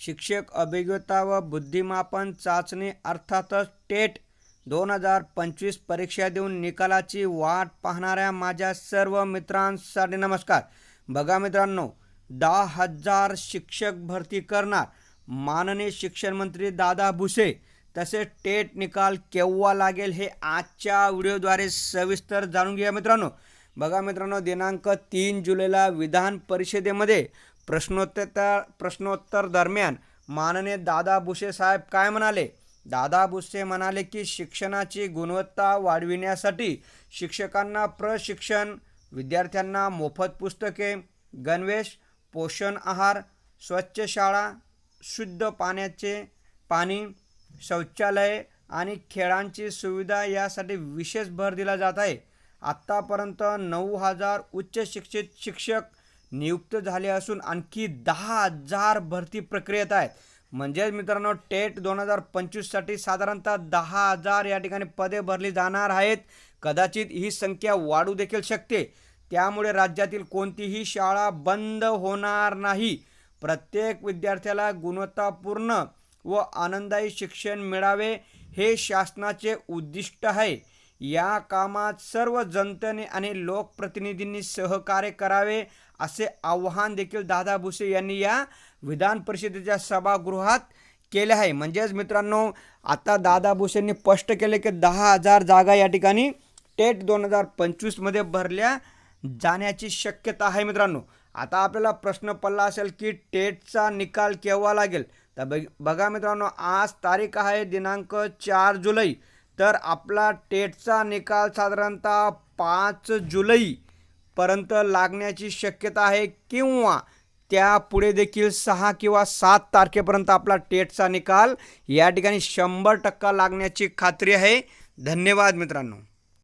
शिक्षक अभिज्ञता व बुद्धिमापन चाचणी अर्थातच टेट दोन हजार पंचवीस परीक्षा देऊन निकालाची वाट पाहणाऱ्या माझ्या सर्व मित्रांसाठी नमस्कार. बघा मित्रांनो दहा हजार शिक्षक भरती करणार माननीय शिक्षण मंत्री दादा भुसे. तसेच टेट निकाल केव्हा लागेल हे आजच्या व्हिडिओद्वारे सविस्तर जाणून घ्या मित्रांनो. बघा मित्रांनो दिनांक तीन जुलैला विधान परिषदेमध्ये प्रश्नोत्तर प्रश्नोत्तर दरम्यान माननीय दादा भुसे साहेब काय म्हणाले? दादा भुसे म्हणाले की शिक्षणाची गुणवत्ता वाढविण्यासाठी शिक्षकांना प्रशिक्षण विद्यार्थ्यांना मोफत पुस्तके गणवेश पोषण आहार स्वच्छ शाळा शुद्ध पाण्याचे पाणी शौचालय आणि खेळांची सुविधा यासाठी विशेष भर दिला जात आहे. आत्तापर्यंत नऊ हजार उच्च शिक्षित शिक्षक नियुक्त झाले असून आणखी दहा हजार भरती प्रक्रियेत आहेत. म्हणजेच मित्रांनो टेट दोन हजार पंचवीससाठी साधारणतः दहा हजार या ठिकाणी पदे भरली जाणार आहेत. कदाचित ही संख्या वाढू देखील शकते. त्यामुळे राज्यातील कोणतीही शाळा बंद होणार नाही. प्रत्येक विद्यार्थ्याला गुणवत्तापूर्ण व आनंदायी शिक्षण मिळावे हे शासनाचे उद्दिष्ट आहे. या कामात सर्व जनतेने आणि लोकप्रतिनिधींनी सहकार्य करावे असे आव्हान देखील दादा भुसे यांनी या विधान परिषदेच्या सभागृहात केले आहे. म्हणजेच मित्रांनो आता दादा भुसेंनी स्पष्ट केले की दहा हजार जागा या ठिकाणी टेट दोन हजार पंचवीसमध्ये भरल्या जाण्याची शक्यता आहे मित्रांनो. आता आपल्याला प्रश्न पडला असेल की टेटचा निकाल केव्हा लागेल? तर बघ बघा मित्रांनो आज तारीख आहे दिनांक चार जुलै. तर आपला टेटचा निकाल साधारणतः पाच जुलैपर्यंत लागण्याची शक्यता आहे किंवा त्यापुढे देखील सहा किंवा सात तारखेपर्यंत आपला टेटचा निकाल या ठिकाणी शंभर टक्का लागण्याची खात्री आहे. धन्यवाद मित्रांनो.